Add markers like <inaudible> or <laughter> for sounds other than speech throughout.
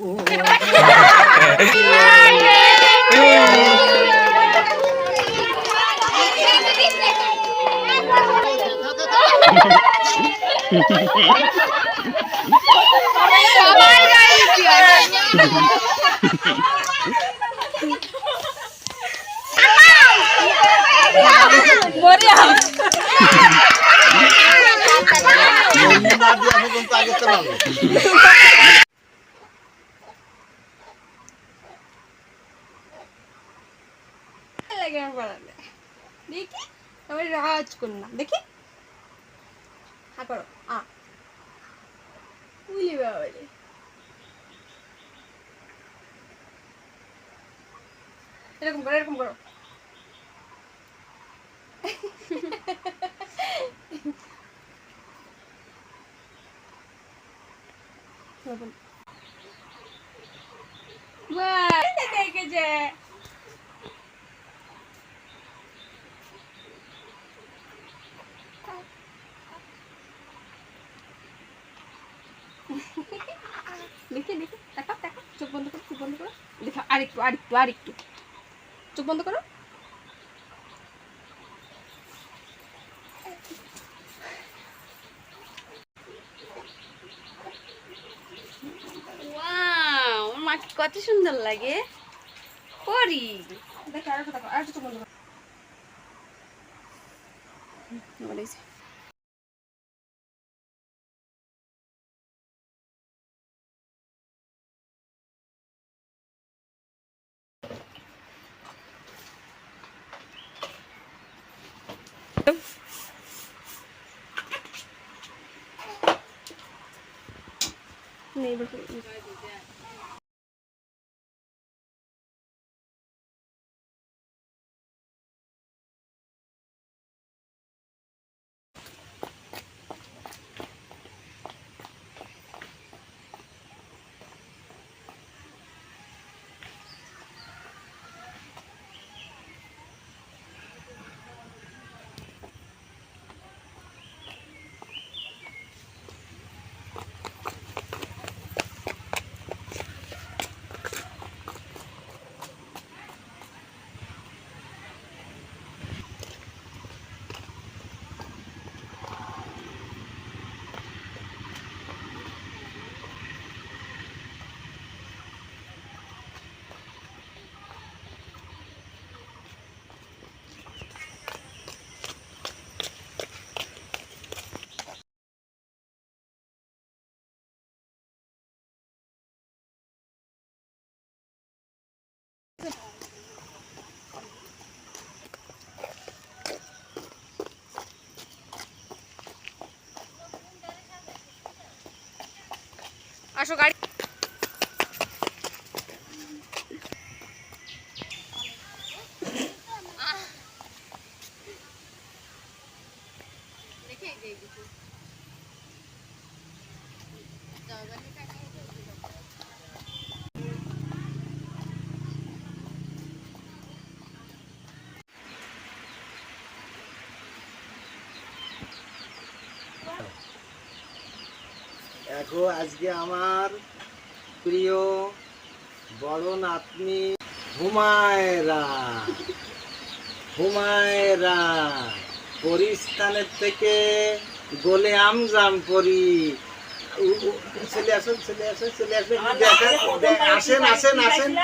Moriah. রাজ কন্যা দেখি। হা করো আ। উলি বাবালে এরকম করো এরকম করো। <laughs> বাহ। দেখেছে দেখি দেখি দেখা দেখা চোখ বন্ধ করো চোখ বন্ধ করো। দেখা আরেকটু আরেকটু আরেকটু। চোখ বন্ধ করো। ওয়াও মা কত সুন্দর লাগে। করি। দেখো আরেকটু দেখো আরেকটু চোখ বন্ধ করো। এবার আসো গাড়ি দেখো আজকে আমার প্রিয় বড় নাতনি হুমায়রা। হুমায়রা পরিস্থানের থেকে গোলে আমজাম পরি। উ- উ- ছেলে আসেন ছেলে আসেন ছেলে আসেন আসেন আসেন আসেন।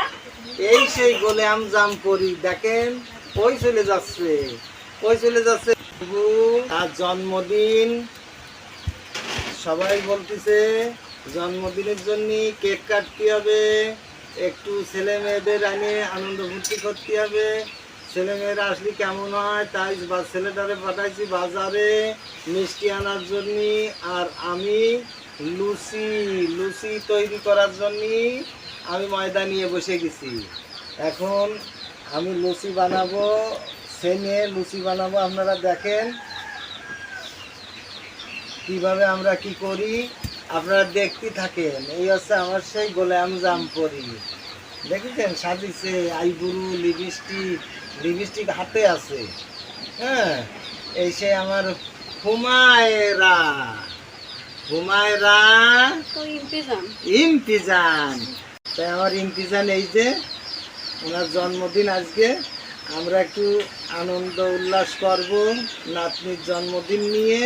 এই সেই গোলে আমজাম পরি দেখেন ওই চলে যাচ্ছে? ওই চলে যাচ্ছে? তার জন্মদিন সবাই বলতেছে, জন্মদিনের জন্য কেক কাটতে হবে, একটু ছেলে মেয়েদের আনে আনন্দ ফুর্তি করতে হবে। ছেলে মেয়েরা আসলে কেমন হয়, তাই বা- ছেলেটারে পাঠাইছি বাজারে মিষ্টি আনার জন্য আর আমি লুচি লুচি তৈরি করার জন্য আমি ময়দা নিয়ে বসে গেছি। এখন আমি লুচি বানাবো সেনে লুচি বানাবো, আপনারা দেখেন। কীভাবে আমরা কি করি? আপনারা দেখতে থাকেন। এই হচ্ছে আমার সেই গোলাম জামপরি দেখেছেন? সাজিছে আইবুরু লিপস্টিক লিপস্টিক হাতে আছে। হ্যাঁ এই সে আমার হুমায়রা। হুমায়রা? ইমতিজান। তাই আমার ইমতিজান এই যে ওনার জন্মদিন আজকে। আমরা একটু আনন্দ উল্লাস করব নাতনির জন্মদিন নিয়ে।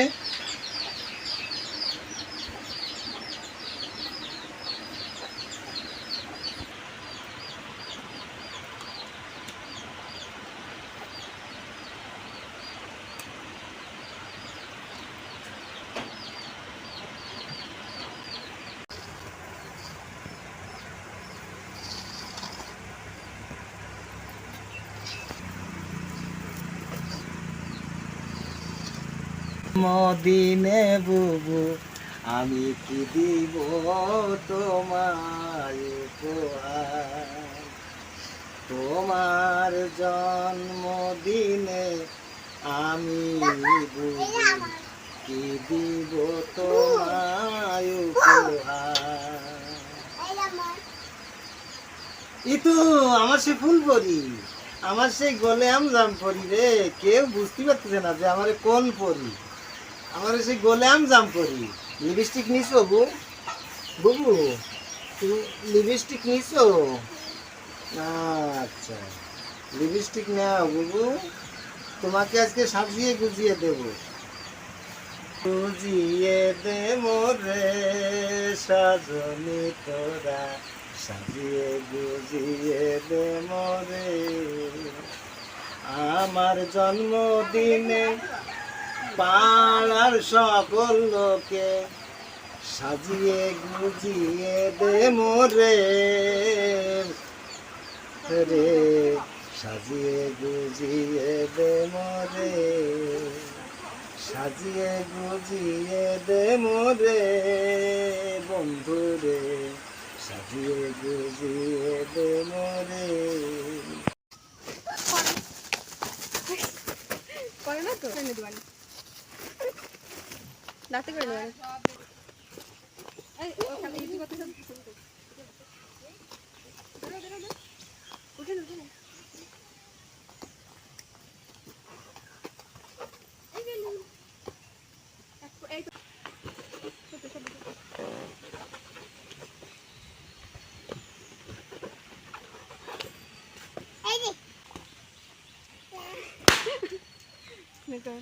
মদিনে বুবু, আমি কি দিব উপহার? তোমার জন্মদিনে আমি বুবু, কি দিব তোমায় উপহার? ইতু আমার সে ফুল পরি আমার সেই গলে আম জাম পরি রে, কেউ বুঝতে পারতেছে না যে আমার কোন পরি। আমার সেই গলে আম জাম পরি লিপস্টিক নিছো বু বুবু তুমি লিপস্টিক নিছো? আচ্ছা লিপস্টিক নাও বুবু তোমাকে আজকে সাজিয়ে গুজিয়ে দেব। গুজিয়ে দে মোরে সাজনি তোরা। সাজিয়ে গুজিয়ে দে মোরে আমার জন্মদিনে পাড়ার সকল লোকে সাজিয়ে গুজিয়ে দে মোরে। রে, সাজিয়ে গুজিয়ে দে মোরে। সাজিয়ে গুজিয়ে দে মোরে। বন্ধু রে, সাজিয়ে গুজিয়ে দে মোরে। করে না তো? দাঁতে করে সব উঠে উঠে না এই যে নিন। এক- এই তো। ছোট, ছোট, ছোট। দেখো।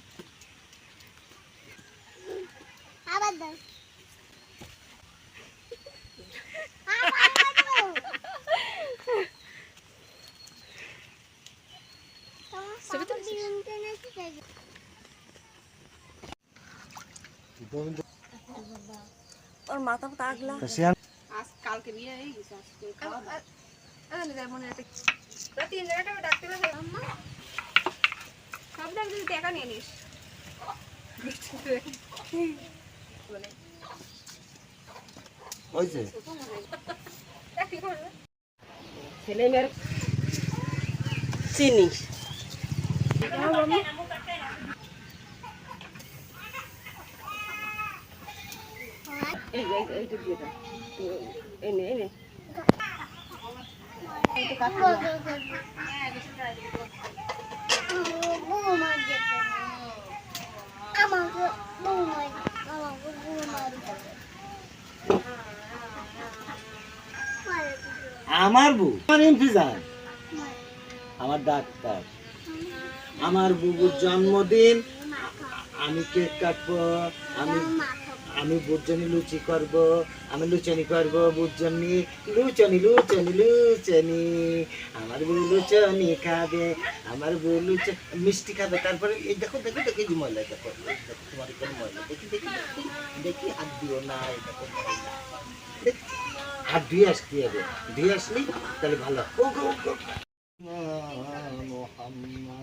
ওর মাথা আজ কালকে বিয়ে হয়ে গেছে আজকে খাওয়া দাওয়া। মনে আছে তিন জায়গাটা ডাকতে পারে আম্মা। সব ডাক যদি টাকা নিয়ে নিস। বলে হয়েছে কি করবে। ছেলে মেয়ের চিনি এই এই এইটা দিয়ে দাও তো এনে এনে এইটা কাটতে দাও। আমাকে বৌমাই আমাকে বৌমাই আমার বউ? আমার আমার ডাক্তার। আমার বুবুর জন্মদিন আমি কেক কাটবো আমি আমি বুটজনি লুচি করব, আমি লুচনি করব বুটজনি লুচনি লুচনি লুচনি। আমার বউ লুচনি খাবে, আমার বউ লুচ, মিষ্টি খাবে, তারপরে এই দেখো দেখো, দেখি যে ময়লা দেখো দেখো, তোমার কোনো ময়লা, দেখি দেখি দেখি হাত দিও না, এই দেখো হাত ধুয়ে আসতে হবে ধুয়ে আসলি, তাহলে ভালো মোহাম্মদ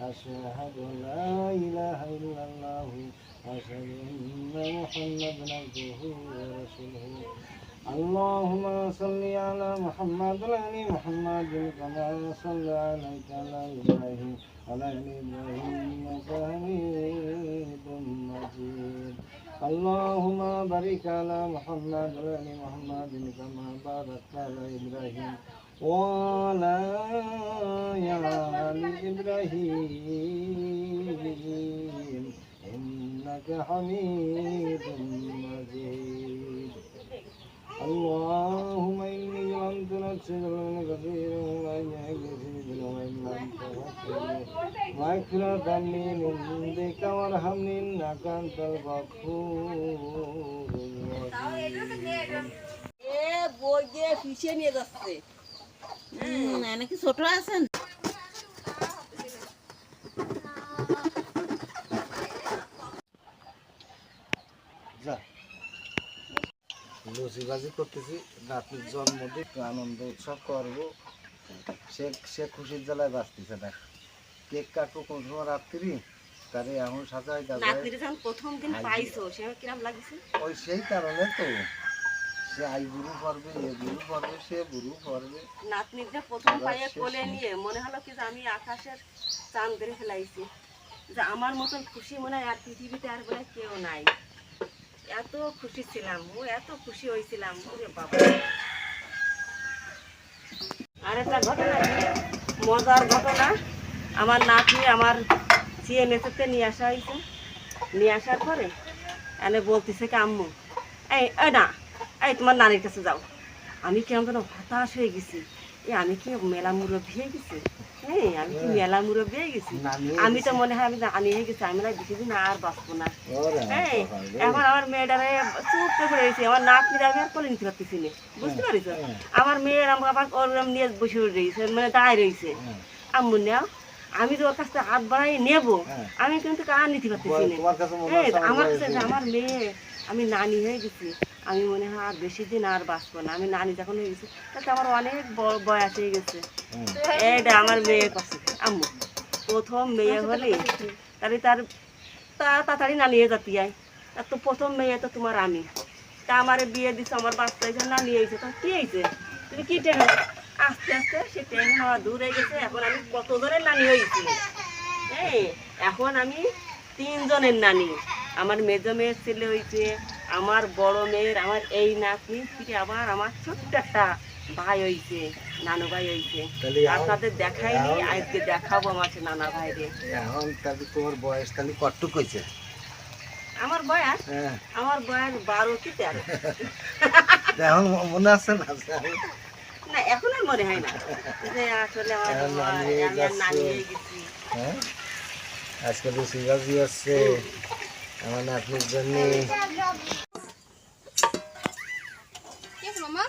أشهد أن لا إله إلا الله أشهد أن محمدا عبده ورسوله. اللهم صل على محمد وعلى محمد كما صلى عليك على إبراهيم وعلى إبراهيم إنك حميد مجيد. اللهم بارك على محمد وعلى محمد كما باركت على إبراهيم وعلى آل إبراهيم إنك حميد مجيد اللهم إني ظلمت نفسي ظلما كثيرا وإني أجلس وإن لم تغفر لي مغفرة من عندك وارحمني إنك أنت الغفور الرحيم এ বই দিয়ে পিছিয়ে নিয়ে যাচ্ছে নাকি ছোট আছেন যা। লুচি বাজি করতেছি নাতির জন্মদিন আনন্দ উৎসব করব। সে সে খুশির জ্বালায় বাঁচতেছে না কেক কাটবো কোন সময় রাত্রি? তারে এখন সাজাই দাজাই প্রথম দিন পাইছো সে কিরম লাগছে? ওই সেই কারণে তো। সে আই বুড়ু পড়বে এ বুড়ু পড়বে সে বুড়ু পড়বে নাতনিটা প্রথম পায়ে কোলে নিয়ে মনে হলো কি যে আমি আকাশের চাঁদ ধরে ফেলাইছি। যে আমার মতন খুশি মনে হয় আর পৃথিবীতে আর বলে কেউ নাই। এত খুশি ছিলাম ও এত খুশি হয়েছিলাম ওরে বাবা। আর একটা ঘটনা মজার ঘটনা। আমার নাতনি আমার সিএ নেতৃত্বে নিয়ে আসা হয়েছে। নিয়ে আসার পরে এনে বলতেছে কি আম্মু এই না এই তোমার নানির কাছে যাও। আমি কেমন যেন হতাশ হয়ে গেছি। এ আমি কি মেলা মুরব্বী হয়ে গেছি? হ্যাঁ আমি কি মেলা মুরব্বী হয়ে গেছি? আমি তো মনে হয় আমি নানি হয়ে গেছি আমি না বেশি দিন আর বাঁচবো না। হ্যাঁ এখন আমার মেয়েটারে চুপ করে গেছে আমার নাক মিলে আমি আর কোলে নিতে পারতেছি না। বুঝতে পারিস আমার মেয়ের আমার আবার ওর নিয়ে বসে রয়েছে মানে দাঁড়ায় রয়েছে। হ্যাঁ। আম্মু নেও। আমি তো ওর কাছ থেকে হাত বাড়াই নেব। হ্যাঁ। আমি কিন্তু আর নিতে পারতেছি না। আমার কাছে আমার মেয়ে আমি নানি হয়ে গেছি। আমি মনে হয় আর বেশি দিন আর বাঁচবো না। আমি নানি যখন হয়ে গেছি তাতে আমার অনেক বয়স হয়ে গেছে। এটা আমার মেয়ের কাছে আম্মু প্রথম মেয়ে হলে তাহলে তার তা তাড়াতাড়ি নানি হয়ে যাতে আর তো প্রথম মেয়ে তো তোমার আমি। তা আমার বিয়ে দিছে আমার বাচ্চা হয়েছে নানি হয়েছে তো কি হয়েছে? তুমি কি টেন আস্তে আস্তে সে ট্রেন হওয়া দূর হয়ে গেছে। এখন আমি কত ধরে নানি হয়েছি? হ্যাঁ এখন আমি তিনজনের নানি। আমার মেজো মেয়ের ছেলে হয়েছে আমার বড় মেয়ের আমার এই নাতনি থেকে আবার আমার ছোট্ট একটা ভাই হয়েছে নানু ভাই হয়েছে। আপনাদের দেখাইনি আজকে দেখাবো আমার নানা ভাইরে। এখন তাহলে তোমার বয়স তাহলে কটুক হয়েছে? আমার বয়স? হ্যাঁ। আমার বয়স বারো কি তেরো। <laughs> এখন মনে আছে না? না এখন আর মনে হয় না। যে আসলে আমার নানি হয়ে গেছি। আজকে আছে আমার নাতনির জন্য। কি আছে মামা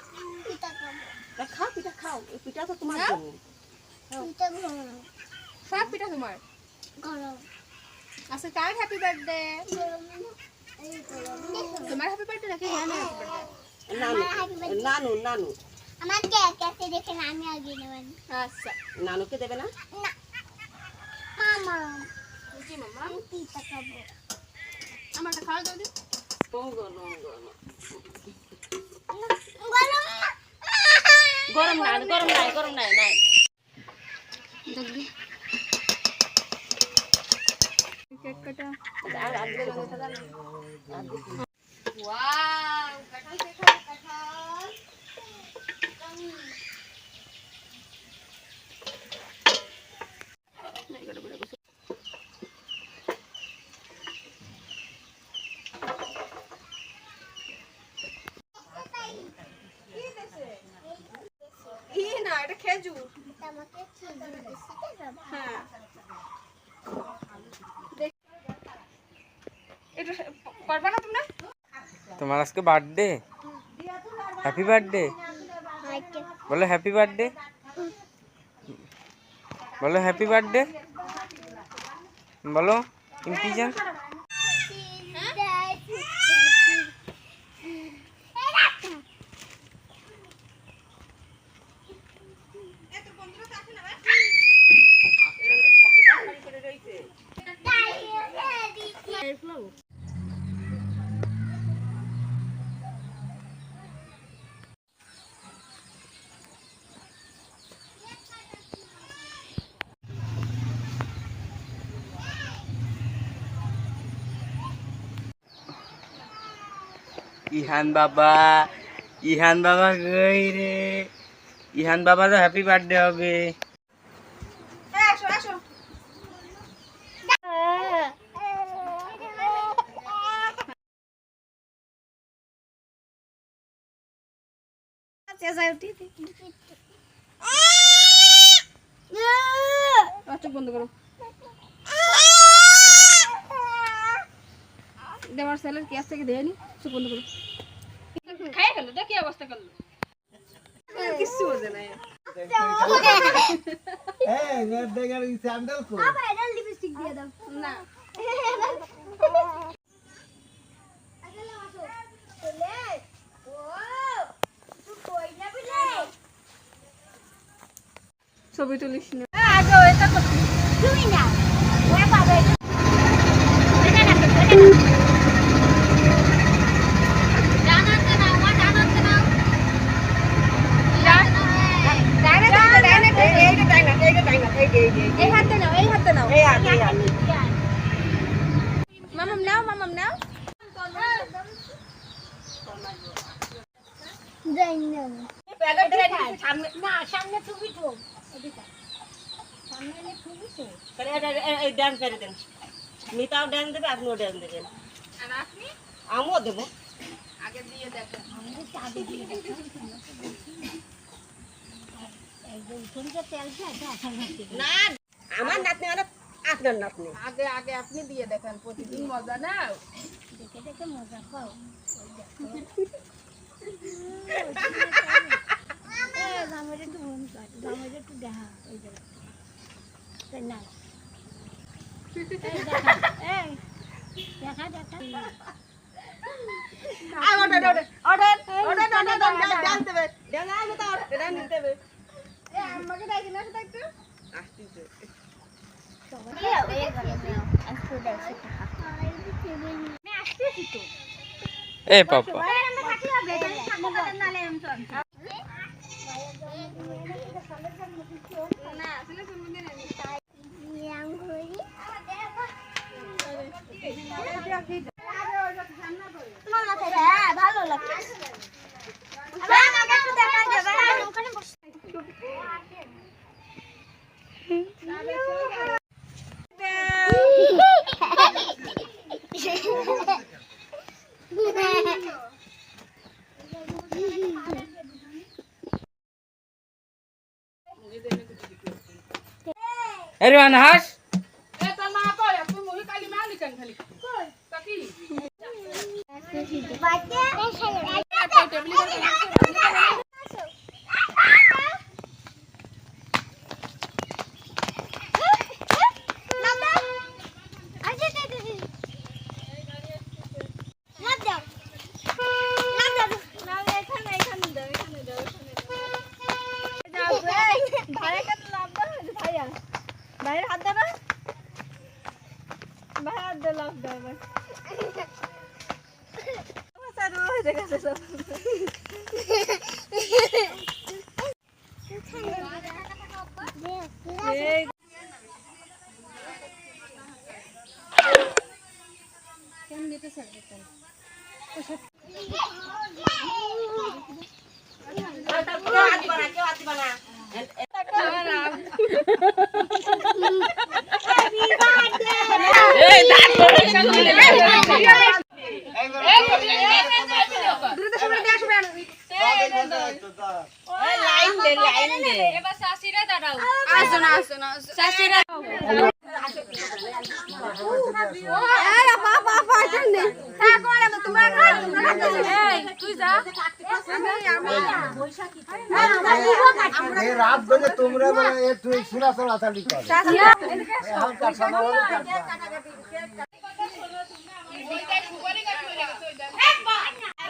পিঠা খাব। তা খাও পিঠা খাও। পিঠা তো তোমার হ্যাঁ? জন্য। সব পিঠা তোমার আচ্ছা কার হ্যাপি বার্থডে গরম। না এই গরম দেখো তোমার হ্যাপি বার্থডে নাকি হ্যাঁ হ্যাপি বার্থডে নানু নানু আমার দেখে আমি আগে আচ্ছা। নানুকে দেবে না? না। মামা। কি মামা। পিঠা খাব। আমারটা খাওয়া দাও দিন গরম না গরম নাই গরম নাই নাই দেখবি কেক কাটা আর আর। ওয়াও কাঁঠাল কেক হবে কাঁঠাল কি না এটা খেজুর? হ্যাঁ। এটা পারবা না তোমরা? তোমার আজকে বার্থডে হ্যাপি বার্থডে বলো হ্যাপি বার্থডে বলো হ্যাপি বার্থডে বলো ইমপিজান ইহান বাবা ইহান বাবা গই রে? ইহান বাবারও হ্যাপি বার্থডে হবে আসো আসো চোখ বন্ধ করো দেওয়ার স্যালের গ্যাস থেকে দেয়নি চোখ বন্ধ করো খাই গেল দেখি অবস্থা করল কিচ্ছু বোঝে না এ। এই নেট দেখার স্যান্ডেল কো লিপস্টিক দিয়ে দাও না ছবি তুলিস না। তুমি না ওরা পাবে জানাতে না ওরা জানাতে না এই হাতে নাও এই হাতে নাও এই হাতে, এই হাতে। মামাম নাও মামাম নাও যাই না প্যাকেটে রেখে সামনে না সামনে তুমি তো এদিকে সামনে এলে তুমি তো তাহলে এটা- এ- এই ড্যান্স করে দেন ড্যান্স দেবে আপনিও ড্যান্স দেবেন। আমিও দেবো। আগে দিয়ে দেখেন। না আমার নাতনি মানে আপনার নাতনি। আগে আগে আপনি দিয়ে দেখেন প্রতিদিন মজা না দেখে দেখে মজা পাও। <laughs> জামাইটা একটু কর একটু দেখা ওই জায়গা তাই না? এ পাপা না ওখানে বসে এ রে হাস এ তোর মা কই আপনি মুহি কালি মালি কেন খালি কই কাকি বাইরে হাত দেবে বাইরে হাত দে হাত বানা কেউ হাত বানা লাইন দে লাইন দে আসো না আসো না আসেন নে হ্যাঁ রাত বেজে তোমরা সুরা চলা চালি কর।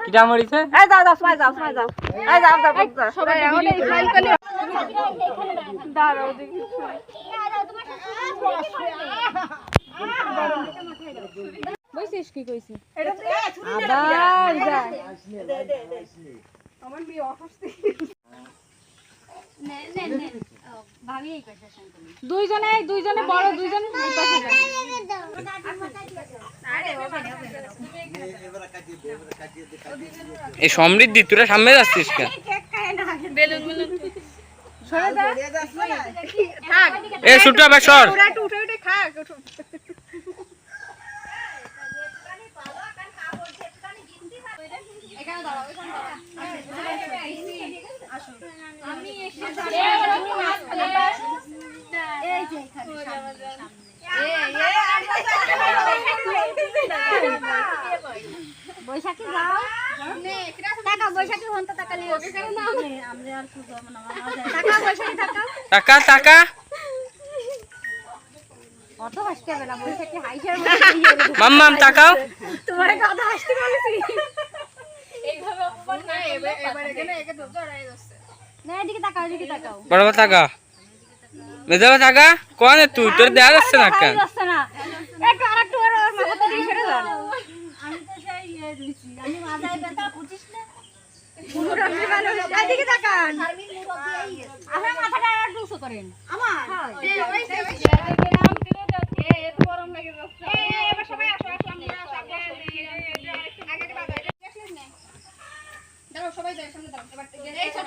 কিটা মরিছে এই যাও যাও সবাই যাও সবাই যাও এই যাও যাও সবাই এই ফাইল করে দাঁড়াও দেখি বইছিস কি কইছি আবার যা আমার মেয়ে অসুস্থ দুইজনে দুইজনে বড় দুইজন এই। সমৃদ্ধি তোরা সামনে যাচ্ছিস কেন? বেলুন বেলুন সরে যা। থাক এ ছুটু আবার সর। ওরা একটু উঠে উঠে খাক উঠো বৈশাখী যাও। টাকা বৈশাখী হন তো টাকা নিয়ে আমরা আর কি টাকা বৈশাখী টাকা টাকা টাকা অত হাসতে হবে না বৈশাখী হাইসার মাম্মাম টাকাও তোমার কথা হাসতে বলেছি এইভাবে না এবার এবার এখানে একে ধরতে বড় বড় টাকা মেজাব টাকা কোন তুই তোর দেয়া যাচ্ছে না কেন? সবাই সামনে এবার এই ছোট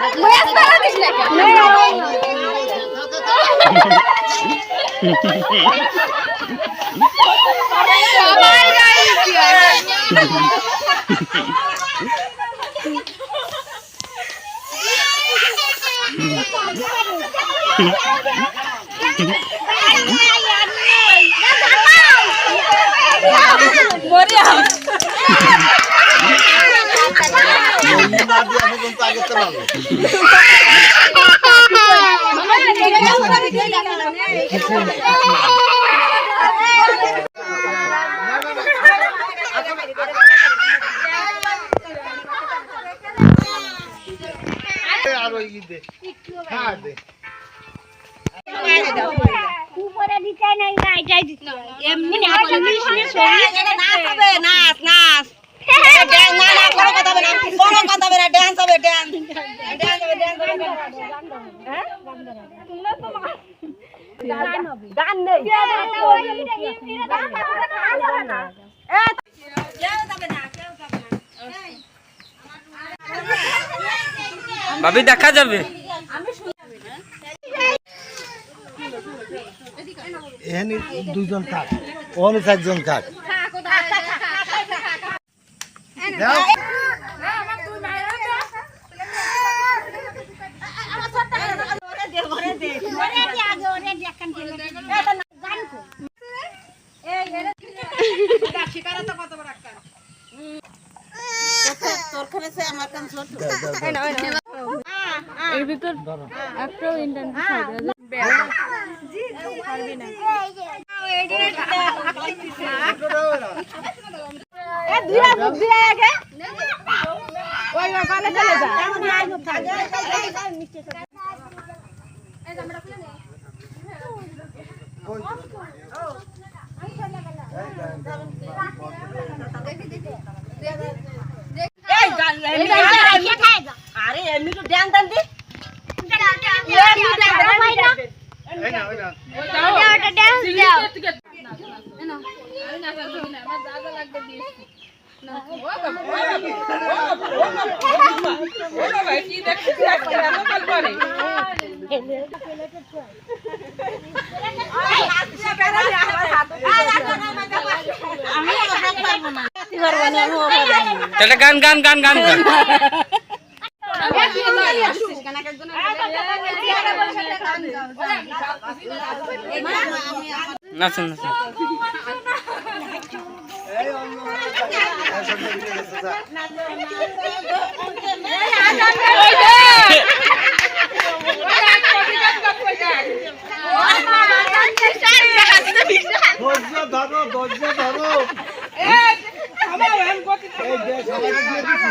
to you. Happy birthday to you. সবাই একটু ভালো থাকে Happy birthday. এই বাদ দিয়ে আমি কিন্তু আগে তো পাবো। আর ওই দে হ্যাঁ দে উপরে দিতে নাই এমনি হাত ইংলিশ নাচ হবে নাচ নাচ ড্যান্স না না কোনো কথা হবে না কোনো কথা হবে না ড্যান্স হবে ড্যান্স ড্যান্স হবে ড্যান্স হবে গান নেই ভাবি দেখা যাবে। এখানে দুজন থাক ওখানে চারজন থাক আমার কান ছোট। এর ভিতর একটাও ইন্টারনেট ছাড়বে না। ওই ওখানে চলে যা। গান গান গান গান গান নাচুন ধরো ধরো এই যে সবাইকে দিয়ে দিছি।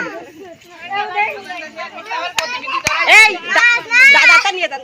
এই দা- দাদাটা নিয়ে যান দাদাটা নিয়ে যান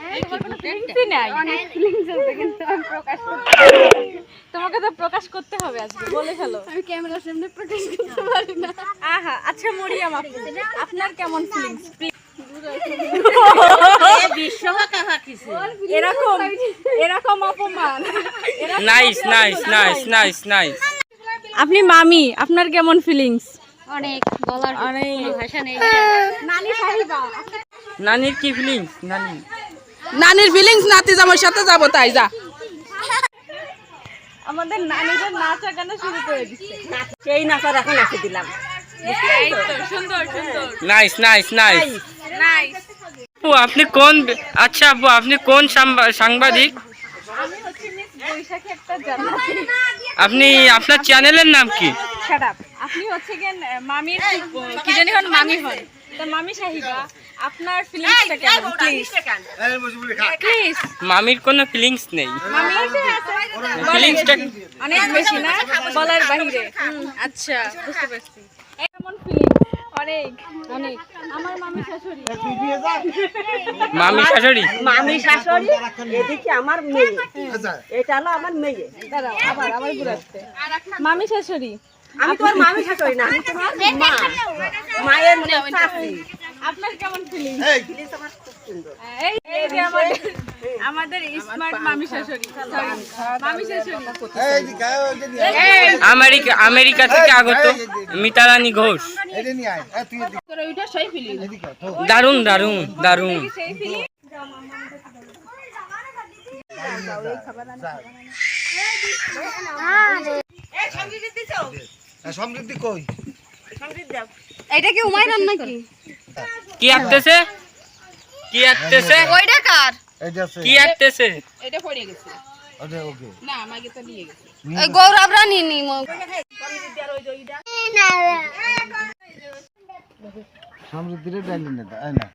<laughs> তোমাকে তো প্রকাশ করতে হবে আজকে বলে ফেলো। আমি ক্যামেরার সামনে প্রকাশ করতে পারি না। আহা আচ্ছা মরিয়াম আপু আপনার কেমন ফিলিংস এরকম এরকম অপমান। Nice nice nice nice nice আপনি মামি আপনার কেমন ফিলিংস অনেক বলার কোনো ভাষা নেই। নানি সাহিবা। নানির কি ফিলিংস নানি। নানির ফিলিংস নাতি জামার সাথে যাব তাই যা। আমাদের নানিদের নাচা গানা শুরু করে দিচ্ছে। সেই নাচার এখন নাচে দিলাম। সুন্দর সুন্দর। নাইস নাইস নাইস নাইস আপু আপনি কোন আচ্ছা আপু আপনি কোন সাংবাদিক? আপনি আপনার চ্যানেলের নাম কি? আপনি হচ্ছে মামির কি জানি হন মামি হন তো মামি সাহিবা আপনার ফিলিংসটা কেমন? প্লিজ প্লিজ মামির কোনো ফিলিংস নেই। ফিলিংসটা অনেক বেশি না? বলার বাহিরে আচ্ছা বুঝতে পারছি। কেমন ফিলিং অনেক অনেক। আমার মামি শাশুড়ি। তুই দিয়ে যা। মামি শাশুড়ি? মামি শাশুড়ি এদিকে আমার মেয়ে? আচ্ছা। এটা হলো আমার মেয়ে। দাঁড়াও আবার আবার ঘুরাচ্ছে। মামি শাশুড়ি আমি তোমার মামি শাশুড়ি না। আমি তোমার মা। মায়ের মনে আপনার কেমন ফিলিং এই। প্লিজ আমার খুব সুন্দর। এই এই যে আমাদের আমাদের স্মার্ট মামি শাশুড়ি। মামি শাশুড়ি। এই দিকে আয়, ওই যে আমেরিকা আমেরিকা থেকে আগত মিতারানী ঘোষ। নিয়ে আয়। তুই সেই ফিলিং এই সমৃদ্ধি কই? এটা কি উমাইরান নাকি? কি আঁকতেছে? কি আঁকতেছে? ওইটা কার? এই যে আছে। কি আঁকতেছে? ওটা ওকে। গৌরব রানী নি সমৃদ্ধিরে ডালি না এই না?